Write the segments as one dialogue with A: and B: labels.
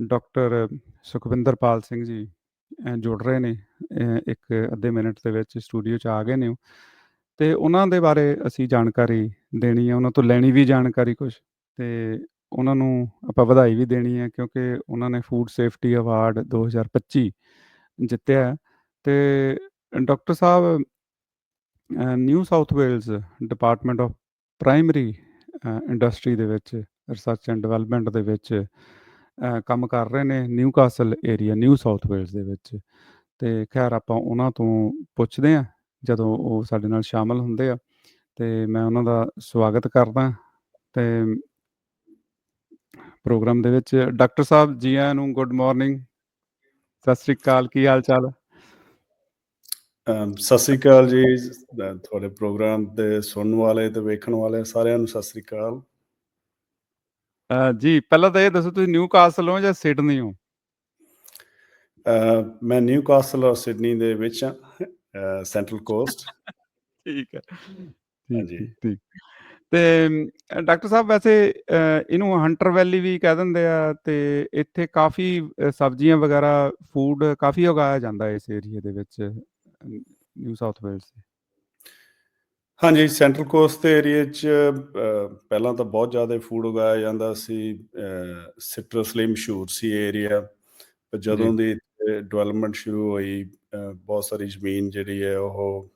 A: Doctor Sukhwinderpal Singh ji ਜੁੜ ਰਹੇ ਨੇ ਇੱਕ ਅੱਧੇ ਮਿੰਟ ਦੇ ਵਿੱਚ ਸਟੂਡੀਓ 'ਚ ਆ ਗਏ ਨੇ ਉਹ। ਤੇ ਉਹਨਾਂ ਦੇ ਬਾਰੇ ਅਸੀਂ ਜਾਣਕਾਰੀ ਦੇਣੀ ਹੈ, ਉਹਨਾਂ ਤੋਂ ਲੈਣੀ ਵੀ ਜਾਣਕਾਰੀ ਕੁਝ ਤੇ ਉਹਨਾਂ ਨੂੰ ਆਪਾਂ ਵਧਾਈ ਵੀ ਦੇਣੀ ਹੈ ਕਿਉਂਕਿ ਉਹਨਾਂ ਨੇ ਫੂਡ ਸੇਫਟੀ ਅਵਾਰਡ 2025 ਜਿੱਤਿਆ ਹੈ। ਤੇ doctor Sahib New South Wales department of primary industry ਦੇ ਵਿੱਚ, ਰਿਸਰਚ ਐਂਡ ਡਿਵੈਲਪਮੈਂਟ ਦੇ ਵਿੱਚ ਕੰਮ ਕਰ ਰਹੇ ਨੇ Newcastle area, New South Wales ਦੇ ਵਿੱਚ। ਤੇ ਖੈਰ ਆਪਾਂ ਉਹਨਾਂ ਤੋਂ ਪੁੱਛਦੇ ਹਾਂ, ਜਦੋਂ ਉਹ ਸਾਡੇ ਨਾਲ ਸ਼ਾਮਲ ਹੁੰਦੇ ਆ। ਤੇ ਮੈਂ ਉਹਨਾਂ ਦਾ ਸਵਾਗਤ ਕਰਦਾ ਤੇ ਪ੍ਰੋਗਰਾਮ ਦੇ ਵਿੱਚ ਡਾਕਟਰ ਸਾਹਿਬ ਜੀ ਆਇਆਂ ਨੂੰ ਗੁੱਡ ਮਾਰਨਿੰਗ। ਸਤਿ ਸ੍ਰੀ ਅਕਾਲ, ਕੀ ਹਾਲ ਚਾਲ?
B: ਸਤਿ ਸ੍ਰੀ ਅਕਾਲ ਜੀ। ਤੁਹਾਡੇ ਪ੍ਰੋਗਰਾਮ ਤੇ ਸੁਣਨ ਵਾਲੇ ਤੇ ਵੇਖਣ ਵਾਲੇ ਸਾਰਿਆਂ ਨੂੰ ਸਤਿ ਸ੍ਰੀ ਅਕਾਲ।
A: ਅ, ਜੀ ਪਹਿਲਾਂ ਤਾਂ ਇਹ ਦੱਸੋ ਤੁਸੀਂ ਨਿਊ ਕਾਸਲ ਹੋ ਜਾਂ ਸਿਡਨੀ ਹੋ?
B: ਅ, ਮੈਂ ਨਿਊ ਕਾਸਲ ਔਰ ਸਿਡਨੀ ਦੇ ਵਿੱਚ ਹਾਂ। ਸੈਂਟਰਲ ਕੋਸਟ
A: ਠੀਕ ਹੈ। ਠੀਕ
B: ਹਾਂਜੀ।
A: ਠੀਕ ਠੀਕ ਤੇ ਅ, ਡਾਕਟਰ ਸਾਹਿਬ ਵੈਸੇ ਅ, ਇਹਨੂੰ ਹੰਟਰ ਵੈਲੀ ਵੀ ਕਹਿ ਦਿੰਦੇ ਆ ਤੇ ਇੱਥੇ ਕਾਫੀ ਅ, ਸਬਜ਼ੀਆਂ ਵਗੈਰਾ ਫੂਡ ਕਾਫੀ ਉਗਾਇਆ ਜਾਂਦਾ ਇਸ ਏਰੀਆ ਦੇ ਵਿੱਚ ਨਿਊ ਸਾਊਥ ਵੇਲਸ ਦੇ
B: ਹਾਂਜੀ ਸੈਂਟਰਲ ਕੋਸਟ ਦੇ ਏਰੀਆ 'ਚ ਪਹਿਲਾਂ ਤਾਂ ਬਹੁਤ ਜ਼ਿਆਦਾ ਫੂਡ ਉਗਾਇਆ ਜਾਂਦਾ ਸੀ ਸਿਟਰਸ ਲਈ ਮਸ਼ਹੂਰ ਸੀ ਏਰੀਆ ਜਦੋਂ ਦੀ ਡਿਵੈਲਪਮੈਂਟ ਸ਼ੁਰੂ ਹੋਈ ਬਹੁਤ ਸਾਰੀ ਜ਼ਮੀਨ ਜਿਹੜੀ ਹੈ ਉਹ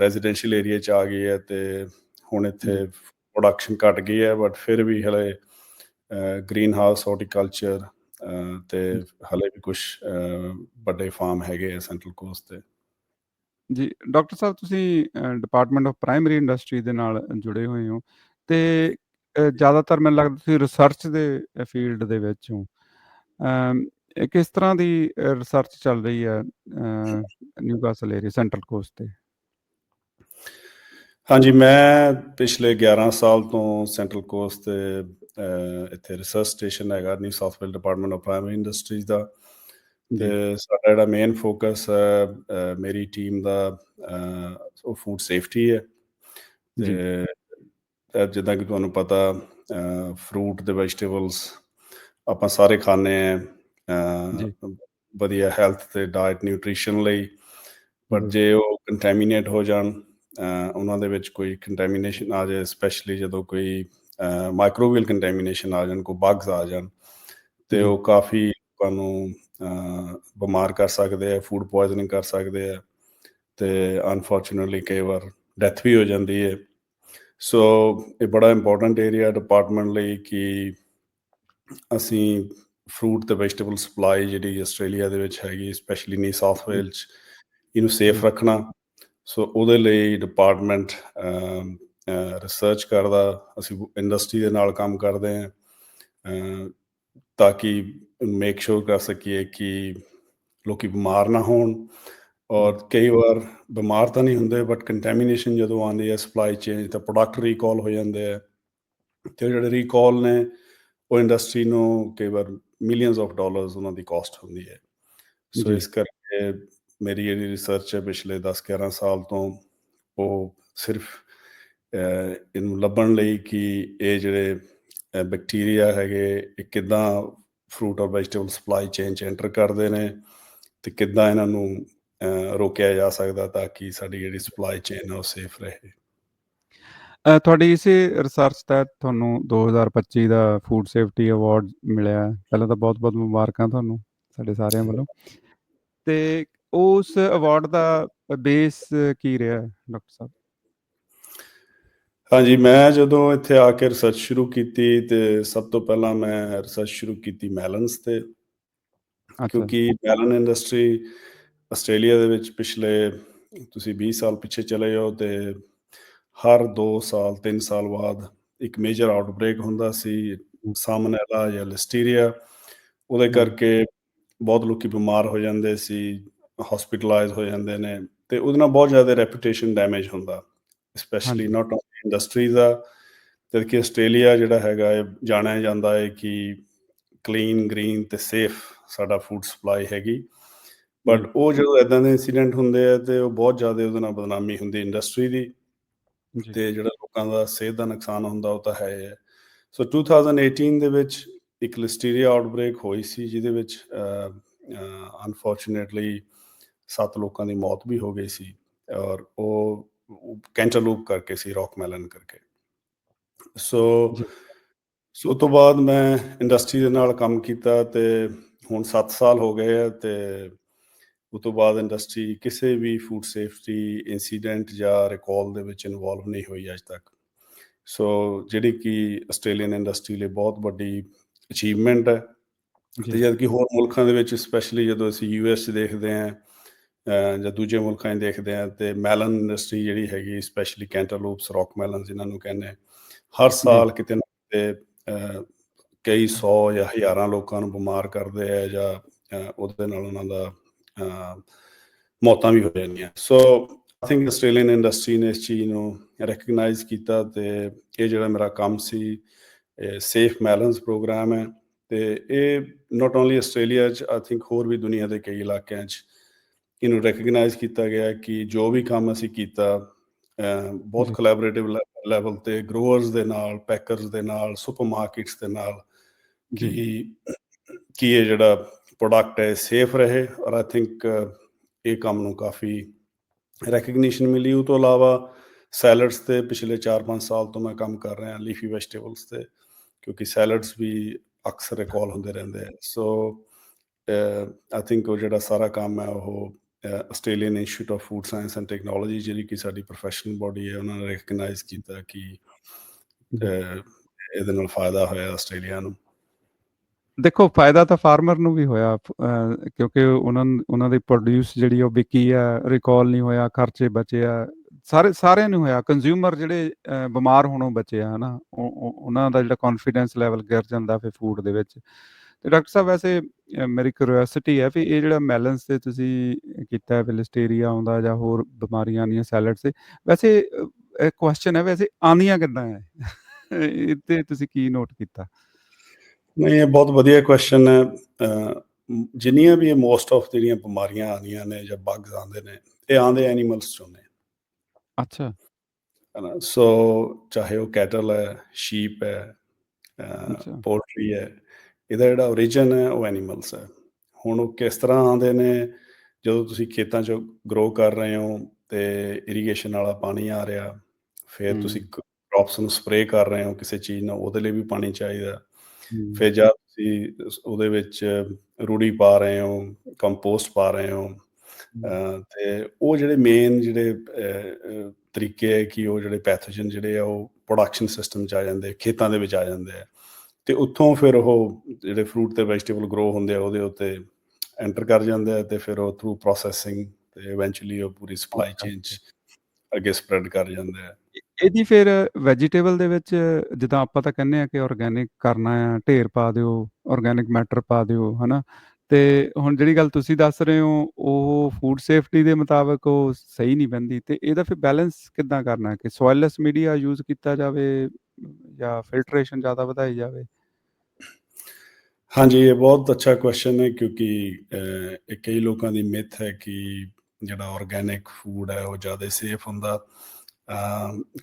B: ਰੈਜ਼ੀਡੈਂਸ਼ੀਅਲ ਏਰੀਆ 'ਚ ਆ ਗਈ ਹੈ ਤੇ ਹੁਣ ਇੱਥੇ ਪ੍ਰੋਡਕਸ਼ਨ ਘਟ ਗਈ ਹੈ ਬਟ ਫਿਰ ਵੀ ਹਲੇ ਗ੍ਰੀਨ ਹਾਊਸ ਹਾਰਟੀਕਲਚਰ ਤੇ ਹਲੇ ਵੀ ਕੁਝ ਵੱਡੇ ਫਾਰਮ ਹੈਗੇ ਆ ਸੈਂਟਰਲ ਕੋਸਟ ਤੇ।
A: ਜੀ ਡਾਕਟਰ ਸਾਹਿਬ ਤੁਸੀਂ ਡਿਪਾਰਟਮੈਂਟ ਆਫ ਪ੍ਰਾਇਮਰੀ ਇੰਡਸਟਰੀ ਦੇ ਨਾਲ ਜੁੜੇ ਹੋਏ ਹੋ ਤੇ ਅ, ਜ਼ਿਆਦਾਤਰ ਮੈਨੂੰ ਲੱਗਦਾ ਤੁਸੀਂ ਰਿਸਰਚ ਦੇ ਫੀਲਡ ਦੇ ਵਿੱਚ ਹੋ। ਅਮ, ਇਹ ਕਿਸ ਤਰ੍ਹਾਂ ਦੀ ਰਿਸਰਚ ਚੱਲ ਰਹੀ ਹੈ ਨਿਊਕਾਸਲ ਏਰੀਆ ਸੈਂਟਰਲ ਕੋਸਟ ਤੇ?
B: ਹਾਂਜੀ ਮੈਂ ਪਿਛਲੇ 11 ਸਾਲ ਤੋਂ ਸੈਂਟਰਲ ਕੋਸਟ ਤੇ ਅਹ, ਇੱਥੇ ਰਿਸਰਚ ਸਟੇਸ਼ਨ ਹੈਗਾ New South Wale department of primary industries ਦਾ। ਤੇ ਸਾਡਾ ਜਿਹੜਾ ਮੇਨ ਫੋਕਸ ਮੇਰੀ ਟੀਮ ਦਾ ਉਹ ਫੂਡ ਸੇਫਟੀ ਹੈ। ਤੇ ਜਿੱਦਾਂ ਕਿ ਤੁਹਾਨੂੰ ਪਤਾ ਫਰੂਟ ਤੇ ਵੈਜੀਟੇਬਲਸ ਆਪਾਂ ਸਾਰੇ ਖਾਂਦੇ ਆ ਵਧੀਆ ਹੈਲਥ ਤੇ ਡਾਈਟ ਨਿਊਟ੍ਰੀਸ਼ਨ ਲਈ। ਪਰ ਜੇ ਉਹ ਕੰਟੈਮੀਨੇਟ ਹੋ ਜਾਣ ਉਹਨਾਂ ਦੇ ਵਿੱਚ ਕੋਈ ਕੰਟੈਮੀਨੇਸ਼ਨ ਆ ਜਾਏ ਸਪੈਸ਼ਲੀ ਜਦੋਂ ਕੋਈ ਮਾਈਕਰੋਬੀਅਲ ਕੰਟੈਮੀਨੇਸ਼ਨ ਆ ਜਾਣ ਕੋਈ ਬਗਸ ਆ ਜਾਣ ਤੇ ਉਹ ਕਾਫੀ ਲੋਕਾਂ ਨੂੰ ਬਿਮਾਰ ਕਰ ਸਕਦੇ ਆ ਫੂਡ ਪੋਇਜ਼ਨਿੰਗ ਕਰ ਸਕਦੇ ਆ ਤੇ ਅਨਫੋਰਚੂਨਟਲੀ ਕਈ ਵਾਰ ਡੈਥ ਵੀ ਹੋ ਜਾਂਦੀ ਹੈ ਸੋ ਇਹ ਬੜਾ ਇੰਪੋਰਟੈਂਟ ਏਰੀਆ ਡਿਪਾਰਟਮੈਂਟ ਲਈ ਕਿ ਅਸੀਂ ਫਰੂਟ ਤੇ ਵੈਜੀਟੇਬਲ ਸਪਲਾਈ ਜਿਹੜੀ ਆਸਟ੍ਰੇਲੀਆ ਦੇ ਵਿੱਚ ਹੈਗੀ ਸਪੈਸ਼ਲੀ ਨੀ ਸਾਊਥ
A: ਜੀ
B: ਵੇਲਜ਼ 'ਚ ਇਹਨੂੰ ਸੇਫ ਰੱਖਣਾ। ਸੋ ਉਹਦੇ ਲਈ ਡਿਪਾਰਟਮੈਂਟ ਰਿਸਰਚ ਕਰਦਾ। ਅਸੀਂ ਇੰਡਸਟਰੀ ਦੇ ਨਾਲ ਕੰਮ ਕਰਦੇ ਅਹ, ਤਾਂ ਕਿ ਮੇਕ ਸ਼ੋਰ ਕਰ ਸਕੀਏ ਕਿ ਲੋਕੀ ਬਿਮਾਰ ਨਾ ਹੋਣ ਔਰ ਕਈ ਵਾਰ ਬਿਮਾਰ ਤਾਂ ਨਹੀਂ ਹੁੰਦੇ ਬਟ ਕੰਟੈਮੀਨੇਸ਼ਨ ਜਦੋਂ ਆਉਂਦੀ ਹੈ ਸਪਲਾਈ ਚੇਨ ਤਾਂ ਪ੍ਰੋਡਕਟ ਰੀਕਾਲ ਹੋ ਜਾਂਦੇ ਆ। ਤੇ ਜਿਹੜੇ ਰੀਕਾਲ ਨੇ ਉਹ ਇੰਡਸਟਰੀ ਨੂੰ ਕਈ ਵਾਰ ਮਿਲੀਅਨਸ ਆਫ ਡਾਲਰਸ ਉਹਨਾਂ ਦੀ ਕਾਸਟ ਹੁੰਦੀ ਹੈ। ਸੋ ਇਸ ਕਰਕੇ ਮੇਰੀ ਜਿਹੜੀ ਰਿਸਰਚ ਹੈ ਪਿਛਲੇ 10-11 ਸਾਲ ਤੋਂ ਉਹ ਸਿਰਫ ਇਹਨੂੰ ਲੱਭਣ ਲਈ ਕਿ ਇਹ ਜਿਹੜੇ ਬੈਕਟੀਰੀਆ ਹੈਗੇ ਇਹ ਕਿੱਦਾਂ ਫਰੂਟ ਔਰ ਵੈਜੀਟੇਬਲ ਸਪਲਾਈ ਚੇਨ ਚ ਐਂਟਰ ਕਰਦੇ ਨੇ ਤੇ ਕਿੱਦਾਂ ਇਹਨਾਂ ਨੂੰ ਰੋਕਿਆ ਜਾ ਸਕਦਾ ਤਾਂ ਕਿ ਸਾਡੀ ਜਿਹੜੀ ਸਪਲਾਈ ਚੇਨ ਹੈ ਉਹ ਸੇਫ ਰਹੇ।
A: ਤੁਹਾਡੀ ਇਸੇ ਰਿਸਰਚ ਤਹਿਤ ਤੁਹਾਨੂੰ 2025 ਦਾ ਫੂਡ ਸੇਫਟੀ ਅਵਾਰਡ ਮਿਲਿਆ। ਪਹਿਲਾਂ ਤਾਂ ਬਹੁਤ-ਬਹੁਤ ਮੁਬਾਰਕਾਂ ਤੁਹਾਨੂੰ, ਸਾਡੇ ਸਾਰਿਆਂ ਵੱਲੋਂ। ਤੇ ਉਸ ਅਵਾਰਡ ਦਾ ਬੇਸ ਕੀ ਰਿਹਾ, ਡਾਕਟਰ ਸਾਹਿਬ?
B: ਹਾਂਜੀ ਮੈਂ ਜਦੋਂ ਇੱਥੇ ਆ ਕੇ ਰਿਸਰਚ ਸ਼ੁਰੂ ਕੀਤੀ ਤੇ ਸਭ ਤੋਂ ਪਹਿਲਾਂ ਮੈਂ ਰਿਸਰਚ ਸ਼ੁਰੂ ਕੀਤੀ ਮੈਲਨਸ ਤੇ ਕਿਉਂਕਿ ਮੈਲਨ ਇੰਡਸਟਰੀ ਆਸਟ੍ਰੇਲੀਆ ਦੇ ਵਿੱਚ ਪਿਛਲੇ ਤੁਸੀਂ 20 ਸਾਲ ਪਿੱਛੇ ਚਲੇ ਜਾਓ ਤੇ ਹਰ 2 ਸਾਲ 3 ਸਾਲ ਬਾਅਦ ਇੱਕ ਮੇਜਰ ਆਊਟਬ੍ਰੇਕ ਹੁੰਦਾ ਸੀ ਸਾਮਨੈਲਾ ਜਾਂ ਲਿਸਟੀਰੀਆ ਉਹਦੇ ਕਰਕੇ ਬਹੁਤ ਲੋਕੀ ਬਿਮਾਰ ਹੋ ਜਾਂਦੇ ਸੀ ਹਸਪੀਟਲਾਈਜ਼ ਹੋ ਜਾਂਦੇ ਨੇ ਤੇ ਉਹਦੇ ਨਾਲ ਬਹੁਤ ਜ਼ਿਆਦਾ ਰੈਪੂਟੇਸ਼ਨ ਡੈਮੇਜ ਹੁੰਦਾ। ਸਪੈਸ਼ਲੀ ਨਾਟ ਓਨਲੀ ਇੰਡਸਟਰੀ ਦਾ ਤੇ ਕਿ ਆਸਟ੍ਰੇਲੀਆ ਜਿਹੜਾ ਹੈਗਾ ਹੈ ਜਾਣਿਆ ਜਾਂਦਾ ਹੈ ਕਿ ਕਲੀਨ ਗ੍ਰੀਨ ਤੇ ਸੇਫ ਸਾਡਾ ਫੂਡ ਸਪਲਾਈ ਹੈਗੀ। ਬਟ ਉਹ ਜਦੋਂ ਇਦਾਂ ਦੇ ਇਨਸੀਡੈਂਟ ਹੁੰਦੇ ਆ ਤੇ ਉਹ ਬਹੁਤ ਜ਼ਿਆਦਾ ਉਹਦੇ ਨਾਲ ਬਦਨਾਮੀ ਹੁੰਦੀ ਇੰਡਸਟਰੀ ਦੀ ਤੇ ਜਿਹੜਾ ਲੋਕਾਂ ਦਾ ਸਿਹਤ ਦਾ ਨੁਕਸਾਨ ਹੁੰਦਾ ਉਹ ਤਾਂ ਹੈ ਹੀ ਹੈ। ਸੋ 2018 ਦੇ ਵਿੱਚ ਇੱਕ ਲਿਸਟੀਰੀਆ ਆਊਟਬ੍ਰੇਕ ਹੋਈ ਸੀ ਜਿਹਦੇ ਵਿੱਚ ਅਨਫੋਰਚੂਨੇਟਲੀ ਸੱਤ ਲੋਕਾਂ ਦੀ ਮੌਤ ਵੀ ਹੋ ਗਈ ਸੀ ਔਰ ਉਹ ਕੈਂਟਰਲੂਪ ਕਰਕੇ ਸੀ ਰੌਕ ਮੈਲਨ ਕਰਕੇ ਸੋ। ਸੋ ਤੋਂ ਬਾਅਦ ਮੈਂ ਇੰਡਸਟਰੀ ਦੇ ਨਾਲ ਕੰਮ ਕੀਤਾ ਤੇ ਹੁਣ 7 ਸਾਲ ਹੋ ਗਏ ਆ ਤੇ ਉਸ ਤੋਂ ਬਾਅਦ ਇੰਡਸਟਰੀ ਕਿਸੇ ਵੀ ਫੂਡ ਸੇਫਟੀ ਇਨਸੀਡੈਂਟ ਜਾਂ ਰਿਕਾਲ ਦੇ ਵਿੱਚ ਇਨਵੋਲਵ ਨਹੀਂ ਹੋਈ ਅਜ ਤੱਕ ਸੋ ਜਿਹੜੀ ਕਿ ਆਸਟ੍ਰੇਲੀਅਨ ਇੰਡਸਟਰੀ ਲਈ ਬਹੁਤ ਵੱਡੀ ਅਚੀਵਮੈਂਟ ਹੈ ਤੇ ਜਦ ਕਿ ਹੋਰ ਮੁਲਕਾਂ ਦੇ ਵਿੱਚ ਸਪੈਸ਼ਲੀ ਜਦੋਂ ਅਸੀਂ ਯੂਐਸ ਦੇਖਦੇ ਅਹ ਜਾਂ ਦੂਜੇ ਮੁਲਕਾਂ 'ਚ ਦੇਖਦੇ ਹਾਂ ਤੇ ਮੈਲਨ ਇੰਡਸਟਰੀ ਜਿਹੜੀ ਹੈਗੀ ਸਪੈਸ਼ਲੀ ਕੈਂਟਰਲੂਪਸ ਰੌਕ ਮੈਲਨ ਜਿਨ੍ਹਾਂ ਨੂੰ ਕਹਿੰਦੇ ਆ, ਹਰ ਸਾਲ ਕਿਤੇ ਨਾ ਕਿਤੇ ਕਈ ਸੌ ਜਾਂ ਹਜ਼ਾਰਾਂ ਲੋਕਾਂ ਨੂੰ ਬਿਮਾਰ ਕਰਦੇ ਆ ਜਾਂ ਉਹਦੇ ਨਾਲ ਉਹਨਾਂ ਦਾ ਮੌਤਾਂ ਵੀ ਹੋ ਜਾਂਦੀਆਂ। So I think Australian industry ਨੇ ਇਸ ਚੀਜ਼ ਨੂੰ ਰੈਕਗਨਾਈਜ਼ ਕੀਤਾ ਤੇ ਇਹ ਜਿਹੜਾ ਮੇਰਾ ਕੰਮ ਸੀ ਸੇਫ ਮੈਲਨਸ ਪ੍ਰੋਗਰਾਮ ਹੈ ਤੇ ਇਹ ਨਾਟ ਓਨਲੀ ਆਸਟ੍ਰੇਲੀਆ 'ਚ ਆਈ ਥਿੰਕ ਹੋਰ ਵੀ ਦੁਨੀਆ ਦੇ ਕਈ ਇਲਾਕਿਆਂ 'ਚ ਇਹਨੂੰ ਰੈਕਗਨਾਈਜ਼ ਕੀਤਾ ਗਿਆ ਕਿ ਜੋ ਵੀ ਕੰਮ ਅਸੀਂ ਕੀਤਾ ਬਹੁਤ। ਕੋਲੈਬੋਰੇਟਿਵ ਲੈਵਲ ਤੇ ਗਰੋਅਰਸ ਦੇ ਨਾਲ ਪੈਕਰਸ ਦੇ ਨਾਲ ਸੁਪਰਮਾਰਕੀਟਸ ਦੇ ਨਾਲ ਕਿ ਕਿ ਇਹ ਜਿਹੜਾ ਪ੍ਰੋਡਕਟ ਹੈ ਸੇਫ ਰਹੇ ਔਰ ਆਈ ਥਿੰਕ ਇਹ ਕੰਮ ਨੂੰ ਕਾਫੀ ਰੈਕਗਨੀਸ਼ਨ ਮਿਲੀ। ਉਹ ਤੋਂ ਇਲਾਵਾ ਸੈਲਡਸ ਤੇ ਪਿਛਲੇ 4-5 ਸਾਲ ਤੋਂ ਮੈਂ ਕੰਮ ਕਰ ਰਿਹਾ ਲੀਫੀ ਵੈਜੀਟੇਬਲਸ ਤੇ ਕਿਉਂਕਿ ਸੈਲਡਸ ਵੀ ਅਕਸਰ ਰਿਕਾਲ ਹੁੰਦੇ ਰਹਿੰਦੇ ਆ। ਸੋ ਆਈ ਥਿੰਕ ਉਹ ਜਿਹੜਾ ਸਾਰਾ ਕੰਮ ਹੈ ਉਹ Australian institute of food science and technology ਜਿਹੜੀ ਕਿ ਸਾਡੀ ਪ੍ਰੋਫੈਸ਼ਨਲ ਬਾਡੀ ਹੈ ਉਹਨਾਂ ਨੇ ਰੈਕਗਨਾਈਜ਼ ਕੀਤਾ ਕਿ ਇਹਦੇ ਨਾਲ ਫਾਇਦਾ ਹੋਇਆ ਆਸਟ੍ਰੇਲੀਆ ਨੂੰ।
A: ਦੇਖੋ ਫਾਇਦਾ ਤਾਂ ਫਾਰਮਰ ਨੂੰ ਵੀ ਹੋਇਆ ਕਿਉਂਕਿ ਉਹਨਾਂ ਉਹਨਾਂ ਦੀ ਪ੍ਰੋਡਿਊਸ ਜਿਹੜੀ ਉਹ ਵਿਕੀ ਆ ਰਿਕਾਲ ਨਹੀਂ ਹੋਇਆ ਖਰਚੇ ਬਚੇ ਆ ਸਾਰੇ ਸਾਰਿਆਂ ਨੂੰ ਹੋਇਆ। ਕੰਜ਼ਿਊਮਰ ਜਿਹੜੇ ਬਿਮਾਰ ਹੋਣੋਂ ਬਚੇ ਆ ਹਨਾ। ਉਹ- ਉਹ- ਉਹਨਾਂ ਦਾ ਜਿਹੜਾ ਕੌਨਫੀਡੈਂਸ ਲੈਵਲ ਗਿਰ ਜਾਂਦਾ ਫਿਰ ਫੂਡ ਦੇ ਵਿੱਚ। ਡਾਕਟਰ ਸਾਹਿਬ ਵੈਸੇ ਮੇਰੀ ਕਿਉਰਿਓਸਿਟੀ ਹੈ ਵੀ ਇਹ ਜਿਹੜਾ ਮੈਲਨਸ ਤੇ ਤੁਸੀਂ ਕੀਤਾ ਹੈ ਲਿਸਟੇਰੀਆ ਆਉਂਦਾ ਜਾਂ ਹੋਰ ਬਿਮਾਰੀਆਂ ਆਉਂਦੀਆਂ ਸੈਲਡ ਤੇ ਵੈਸੇ ਅਹ, ਕੁਐਸਚਨ ਹੈ ਵੈਸੇ ਆਉਂਦੀਆਂ ਕਿੱਦਾਂ ਹੈ? ਇਹ ਤੇ ਤੁਸੀਂ ਕੀ ਨੋਟ ਕੀਤਾ?
B: ਨਹੀਂ ਇਹ ਬਹੁਤ ਵਧੀਆ ਕੁਐਸਚਨ ਹੈ। ਜਿੰਨੀਆਂ ਵੀ ਇਹ ਮੋਸਟ ਆਫ ਜਿਹੜੀਆਂ ਬਿਮਾਰੀਆਂ ਆਉਂਦੀਆਂ ਨੇ ਜਾਂ ਬਗਸ ਆਉਂਦੇ ਨੇ ਇਹ ਆਉਂਦੇ ਐਨੀਮਲਸ ਚੋਂ ਨੇ।
A: ਅੱਛਾ।
B: ਹਨਾ ਸੋ ਚਾਹੇ ਉਹ ਕੈਟਲ ਹੈ ਸ਼ੀਪ ਹੈ। ਪੋਲਟਰੀ ਹੈ ਇਹਦਾ ਜਿਹੜਾ origin ਹੈ ਉਹ ਐਨੀਮਲਸ ਹੈ। ਹੁਣ ਉਹ ਕਿਸ ਤਰ੍ਹਾਂ ਆਉਂਦੇ ਨੇ ਜਦੋਂ ਤੁਸੀਂ ਖੇਤਾਂ 'ਚ ਗਰੋ ਕਰ ਰਹੇ ਹੋ ਤੇ ਇਰੀਗੇਸ਼ਨ ਵਾਲਾ ਪਾਣੀ ਆ ਰਿਹਾ ਫਿਰ। ਤੁਸੀਂ ਕ੍ਰੌਪਸ ਨੂੰ ਸਪਰੇਅ ਕਰ ਰਹੇ ਹੋ ਕਿਸੇ ਚੀਜ਼ ਨਾਲ ਉਹਦੇ ਲਈ ਵੀ ਪਾਣੀ ਚਾਹੀਦਾ। ਫਿਰ ਜਦ ਤੁਸੀਂ ਉਹਦੇ ਵਿੱਚ ਰੂੜੀ ਪਾ ਰਹੇ ਹੋ ਕੰਪੋਸਟ ਪਾ ਰਹੇ ਹੋ ਤੇ ਉਹ ਜਿਹੜੇ ਮੇਨ ਜਿਹੜੇ ਤਰੀਕੇ ਹੈ ਕਿ ਉਹ ਜਿਹੜੇ ਪੈਥੋਜਨ ਜਿਹੜੇ ਆ ਉਹ ਪ੍ਰੋਡਕਸ਼ਨ ਸਿਸਟਮ ਚ ਆ ਜਾਂਦੇ ਖੇਤਾਂ ਦੇ ਵਿੱਚ ਆ ਜਾਂਦੇ ਆ। ਤੇ ਉੱਥੋਂ ਫਿਰ ਉਹ ਜਿਹੜੇ ਫਰੂਟ ਤੇ ਵੈਜੀਟੇਬਲ ਗਰੋ ਹੁੰਦੇ ਆ ਉਹਦੇ ਉੱਤੇ ਐਂਟਰ ਕਰ ਜਾਂਦੇ ਆ ਤੇ ਫਿਰ ਉਹ ਥਰੂ ਪ੍ਰੋਸੈਸਿੰਗ ਤੇ ਇਵੈਂਚੁਅਲੀ ਉਹ ਪੂਰੀ ਸਪਲਾਈ ਚੇਨ ਚ ਅੱਗੇ ਸਪਰੈਡ ਕਰ ਜਾਂਦੇ ਆ।
A: ਇਹਦੀ ਫਿਰ ਵੈਜੀਟੇਬਲ ਦੇ ਵਿੱਚ ਜਿੱਦਾਂ ਆਪਾਂ ਤਾਂ ਕਹਿੰਦੇ ਆ ਕਿ ਆਰਗੇਨਿਕ ਕਰਨਾ ਆ ਢੇਰ ਪਾ ਦਿਓ ਆਰਗੇਨਿਕ ਮੈਟਰ ਪਾ ਦਿਓ ਹਨਾ? ਤੇ ਹੁਣ ਜਿਹੜੀ ਗੱਲ ਤੁਸੀਂ ਦੱਸ ਰਹੇ ਹੋ ਉਹ ਫੂਡ ਸੇਫਟੀ ਦੇ ਮੁਤਾਬਕ ਉਹ ਸਹੀ ਨਹੀਂ ਬੰਦੀ ਤੇ ਇਹਦਾ ਫਿਰ ਬੈਲੈਂਸ ਕਿੱਦਾਂ ਕਰਨਾ ਕਿ ਸੋਇਲੈਸ ਮੀਡੀਆ ਯੂਜ਼ ਕੀਤਾ ਜਾਵੇ ਜਾਂ ਫਿਲਟਰੇਸ਼ਨ ਜ਼ਿਆਦਾ ਵਧਾਈ ਜਾਵੇ?
B: ਹਾਂਜੀ ਇਹ ਬਹੁਤ ਅੱਛਾ ਕੁਐਸਚਨ ਹੈ ਕਿਉਂਕਿ ਇਹ ਕਈ ਲੋਕਾਂ ਦੀ ਮਿਥ ਹੈ ਕਿ ਜਿਹੜਾ ਆਰਗੇਨਿਕ ਫੂਡ ਹੈ ਉਹ ਜ਼ਿਆਦਾ ਸੇਫ ਹੁੰਦਾ।